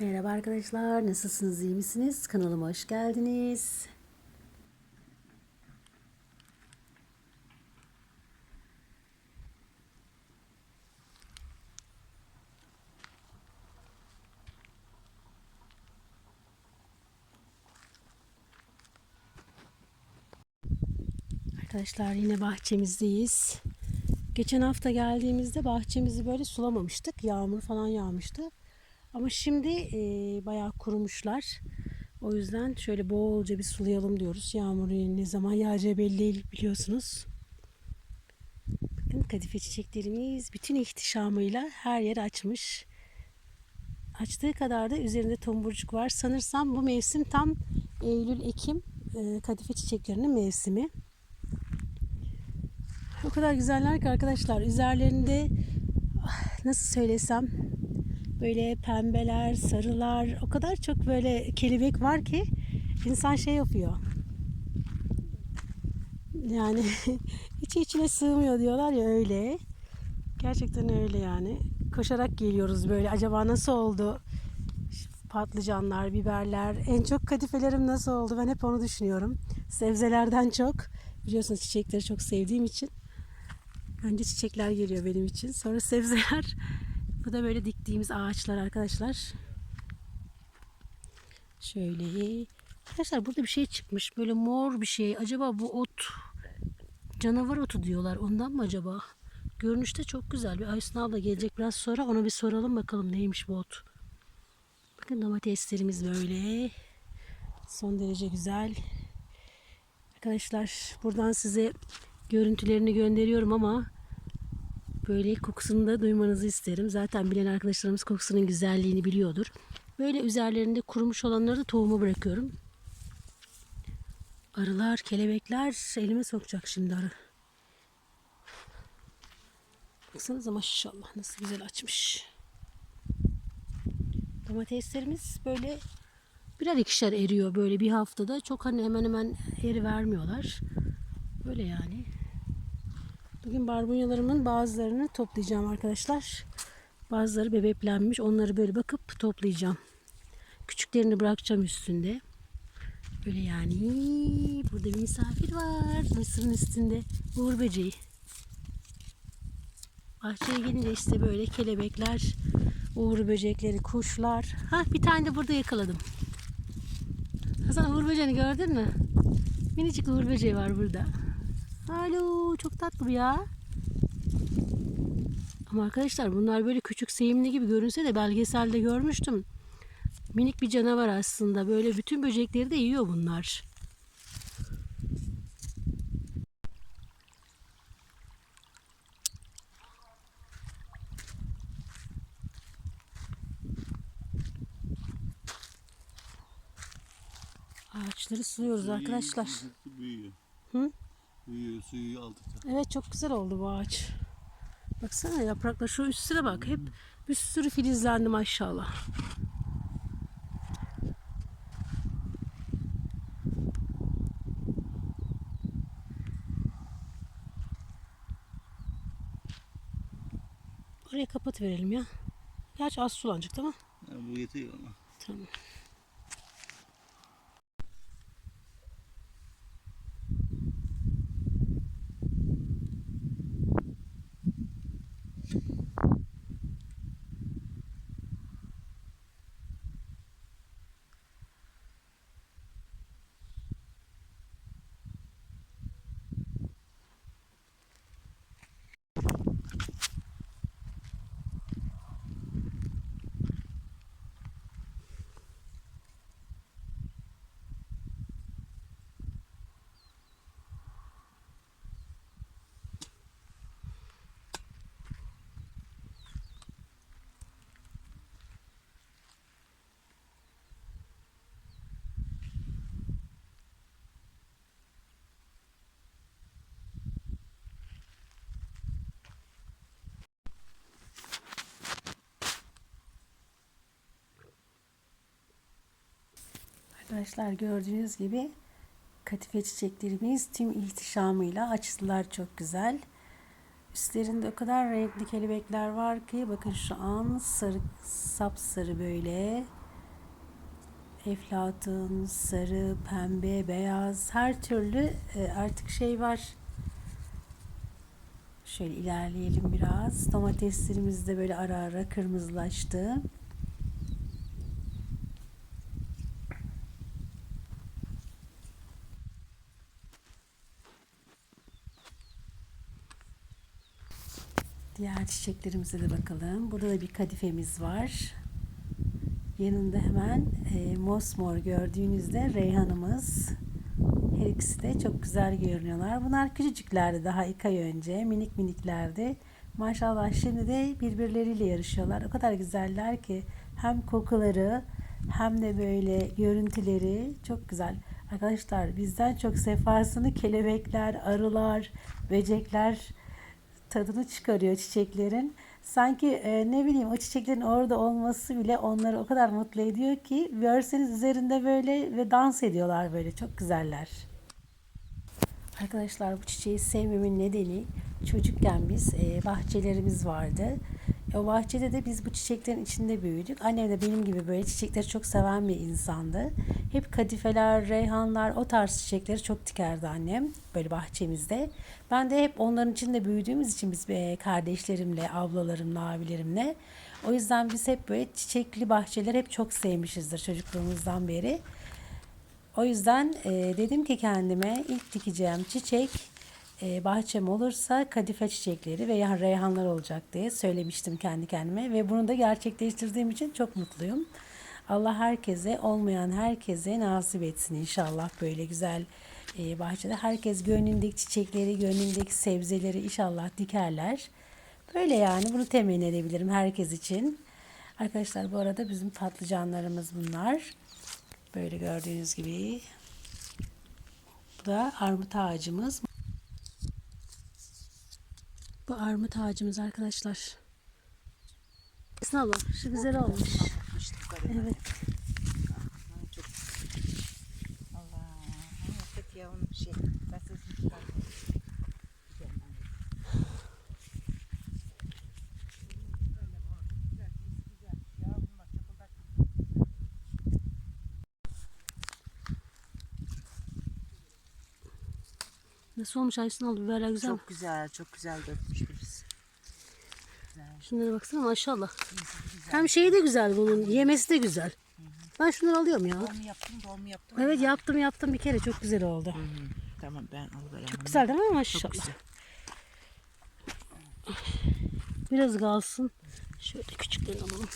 Merhaba arkadaşlar, nasılsınız, iyi misiniz? Kanalıma hoş geldiniz. Arkadaşlar yine bahçemizdeyiz. Geçen hafta geldiğimizde bahçemizi böyle sulamamıştık. Yağmur falan yağmıştı. Ama şimdi e, bayağı kurumuşlar. O yüzden şöyle bolca bir sulayalım diyoruz. Yağmur ne zaman yağacağı belli değil biliyorsunuz. Bakın kadife çiçeklerimiz bütün ihtişamıyla her yer açmış. Açtığı kadar da üzerinde tomburcuk var. Sanırsam bu mevsim tam Eylül-Ekim kadife çiçeklerinin mevsimi. O kadar güzeller ki arkadaşlar. Üzerlerinde ah, nasıl söylesem böyle pembeler, sarılar o kadar çok böyle kelebek var ki insan şey yapıyor. Yani içi içine sığmıyor diyorlar ya öyle. Gerçekten öyle yani. Koşarak geliyoruz böyle. Acaba nasıl oldu? Patlıcanlar, biberler. En çok kadifelerim nasıl oldu? Ben hep onu düşünüyorum. Sebzelerden çok. Biliyorsunuz çiçekleri çok sevdiğim için. Önce çiçekler geliyor benim için. Sonra sebzeler. Bu da böyle diktiğimiz ağaçlar arkadaşlar. Şöyle. Arkadaşlar burada bir şey çıkmış. Böyle mor bir şey. Acaba bu ot canavar otu diyorlar. Ondan mı acaba? Görünüşte çok güzel. Bir Aysun abla gelecek biraz sonra. Ona bir soralım bakalım neymiş bu ot. Bakın domateslerimiz böyle. Son derece güzel. Arkadaşlar buradan size görüntülerini gönderiyorum ama böyle kokusunu da duymanızı isterim. Zaten bilen arkadaşlarımız kokusunun güzelliğini biliyordur. Böyle üzerlerinde kurumuş olanları da tohuma bırakıyorum. Arılar, kelebekler elime sokacak şimdi arı. Baksanıza maşallah nasıl güzel açmış. Domateslerimiz böyle birer ikişer eriyor böyle bir haftada. Çok hani hemen hemen eri vermiyorlar. Böyle yani. Bugün barbunyalarımın bazılarını toplayacağım arkadaşlar. Bazıları bebeklenmiş. Onları böyle bakıp toplayacağım. Küçüklerini bırakacağım üstünde. Böyle yani. Burada bir misafir var. Mısırın üstünde. Uğur böceği. Bahçeye gelince işte böyle kelebekler, uğur böcekleri, kuşlar. Ha bir tane de burada yakaladım. Hasan uğur böceğini gördün mü? Minicik uğur böceği var burada. Alo çok tatlı bu ya. Ama arkadaşlar bunlar böyle küçük sevimli gibi görünse de belgeselde görmüştüm. Minik bir canavar aslında. Böyle bütün böcekleri de yiyor bunlar. Ağaçları suluyoruz arkadaşlar. Hı? Büyüyor suyu aldıkça. Evet çok güzel oldu bu ağaç. Baksana yapraklar şu üstüne bak. Hep bir sürü filizlendi maşallah. Oraya kapat verelim ya. Gerçi az sulanacak tamam Yani bu yetiyor ama. Tamam. Arkadaşlar gördüğünüz gibi katife çiçeklerimiz tüm ihtişamıyla açtılar çok güzel. Üstlerinde o kadar renkli kelebekler var ki bakın şu an sarı sapsarı böyle Eflatun, sarı, pembe, beyaz her türlü e, artık şey var. Şöyle ilerleyelim biraz. Domateslerimiz de böyle ara ara kırmızılaştı. Diğer çiçeklerimize de bakalım. Burada da bir kadifemiz var. Yanında hemen e, mosmor gördüğünüzde reyhanımız. Her ikisi de çok güzel görünüyorlar. Bunlar küçücüklerdi daha iki ay önce. Minik miniklerdi. Maşallah şimdi de birbirleriyle yarışıyorlar. O kadar güzeller ki hem kokuları hem de böyle görüntüleri çok güzel. Arkadaşlar bizden çok sefasını kelebekler, arılar, böcekler tadını çıkarıyor çiçeklerin. Sanki e, ne bileyim o çiçeklerin orada olması bile onları o kadar mutlu ediyor ki görseniz üzerinde böyle ve dans ediyorlar böyle çok güzeller. Arkadaşlar bu çiçeği sevmemin nedeni çocukken biz e, bahçelerimiz vardı. E, o bahçede de biz bu çiçeklerin içinde büyüdük. Annem de benim gibi böyle çiçekleri çok seven bir insandı. Hep kadifeler, reyhanlar o tarz çiçekleri çok dikerdi annem böyle bahçemizde. Ben de hep onların içinde büyüdüğümüz için biz e, kardeşlerimle, ablalarımla, abilerimle. O yüzden biz hep böyle çiçekli bahçeler hep çok sevmişizdir çocukluğumuzdan beri. O yüzden e, dedim ki kendime ilk dikeceğim çiçek e, bahçem olursa kadife çiçekleri veya reyhanlar olacak diye söylemiştim kendi kendime ve bunu da gerçekleştirdiğim için çok mutluyum. Allah herkese olmayan herkese nasip etsin inşallah böyle güzel e, bahçede. Herkes gönlündeki çiçekleri, gönlündeki sebzeleri inşallah dikerler. Böyle yani bunu temin edebilirim herkes için. Arkadaşlar bu arada bizim patlıcanlarımız bunlar. Böyle gördüğünüz gibi. Bu da armut ağacımız. Bu armut ağacımız arkadaşlar. Abla şu güzel olmuş. Evet. Allah. Şey. Nasıl olmuş Aysun abla? Böyle güzel? Çok güzel, çok güzel dökmüş birisi. Şunlara baksana maşallah. Hem şeyi de güzel bunun. Yemesi de güzel. Ben şunları alıyorum ya. Doğum yaptım, doğum yaptım. Evet yaptım yaptım bir kere çok güzel oldu. Hı hı. Tamam ben alıverem. Çok güzel değil mi Çok maşallah? güzel. Biraz kalsın. Şöyle küçüklerini alalım.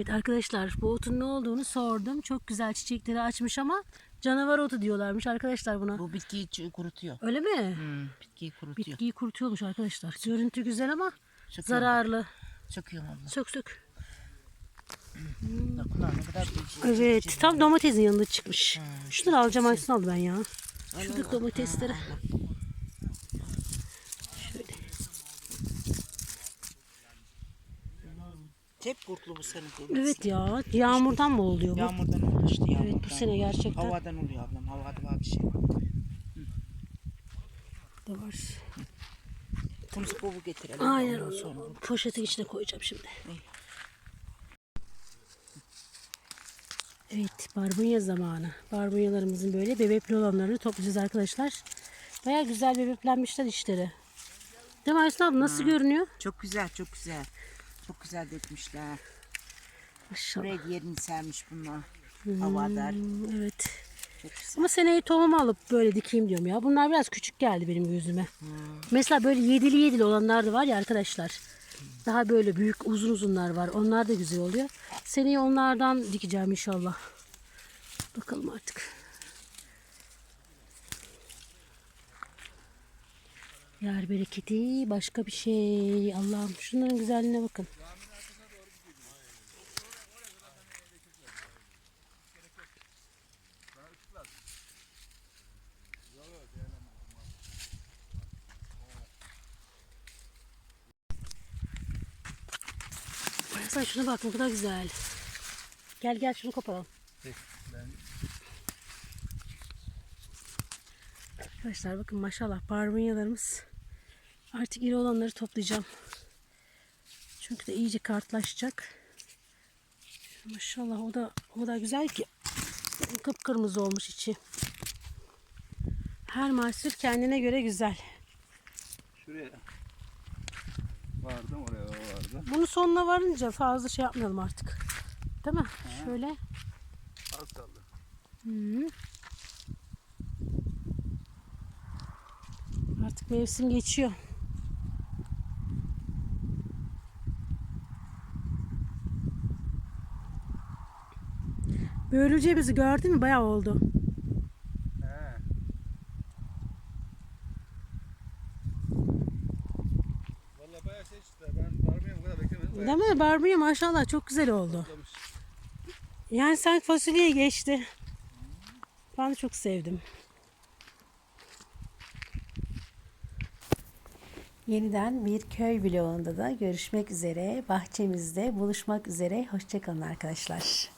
Evet arkadaşlar bu otun ne olduğunu sordum. Çok güzel çiçekleri açmış ama canavar otu diyorlarmış arkadaşlar buna. Bu bitkiyi kurutuyor. Öyle mi? Hı, bitkiyi kurutuyor. Bitkiyi kurutuyormuş arkadaşlar. Görüntü güzel ama Söküyorum. zararlı. Söküyorum abla. Sök sök. Kadar değişik. Evet tam domatesin yanında çıkmış. Şunları alacağım Aysun al ben ya. Şuradaki domatesleri. Şöyle. Hep kurtlu bu sene kurtlu. Evet ya yağmurdan mı oluyor bu? Yağmurdan oldu işte yağmurdan. Evet bu sene gerçekten Havadan oluyor ablam. Havada var bir şey. de var. Temiz kovu getirelim. Aynen Ondan sonra. poşetin içine koyacağım şimdi. Evet barbunya zamanı. Barbunyalarımızın böyle bebekli olanlarını toplayacağız arkadaşlar. Baya güzel bebeklenmişler işleri. Değil mi Aysun abla nasıl görünüyor? Çok güzel, çok güzel. Çok güzel dökmüşler. Maşallah. Buraya yerini sermiş bunlar. Havadar. Hmm, evet. Çok güzel. Ama seneye tohum alıp böyle dikeyim diyorum ya. Bunlar biraz küçük geldi benim gözüme. Mesela böyle yedili yedili olanlar da var ya arkadaşlar. Daha böyle büyük uzun uzunlar var. Onlar da güzel oluyor. Seneye onlardan dikeceğim inşallah. Bakalım artık. Yer bereketi başka bir şey. Allah'ım şunların güzelliğine bakın. Sen şuna bak ne kadar güzel. Gel gel şunu koparalım. Arkadaşlar bakın maşallah barbunyalarımız artık iri olanları toplayacağım. Çünkü de iyice kartlaşacak. Maşallah o da o da güzel ki kıpkırmızı olmuş içi. Her mahsul kendine göre güzel. Şuraya vardım oraya vardı. Bunu sonuna varınca fazla şey yapmayalım artık. Değil mi? Şöyle. Az kaldı. Hı. Artık mevsim geçiyor. Börülceğimizi gördün mü? Bayağı oldu. He. Vallahi bayağı şey çıktı. Ben varmaya bu kadar mi? Barbunya maşallah çok güzel oldu. Yani sanki fasulyeye geçti. Ben de çok sevdim. Yeniden bir köy vlogunda da görüşmek üzere. Bahçemizde buluşmak üzere. Hoşçakalın arkadaşlar.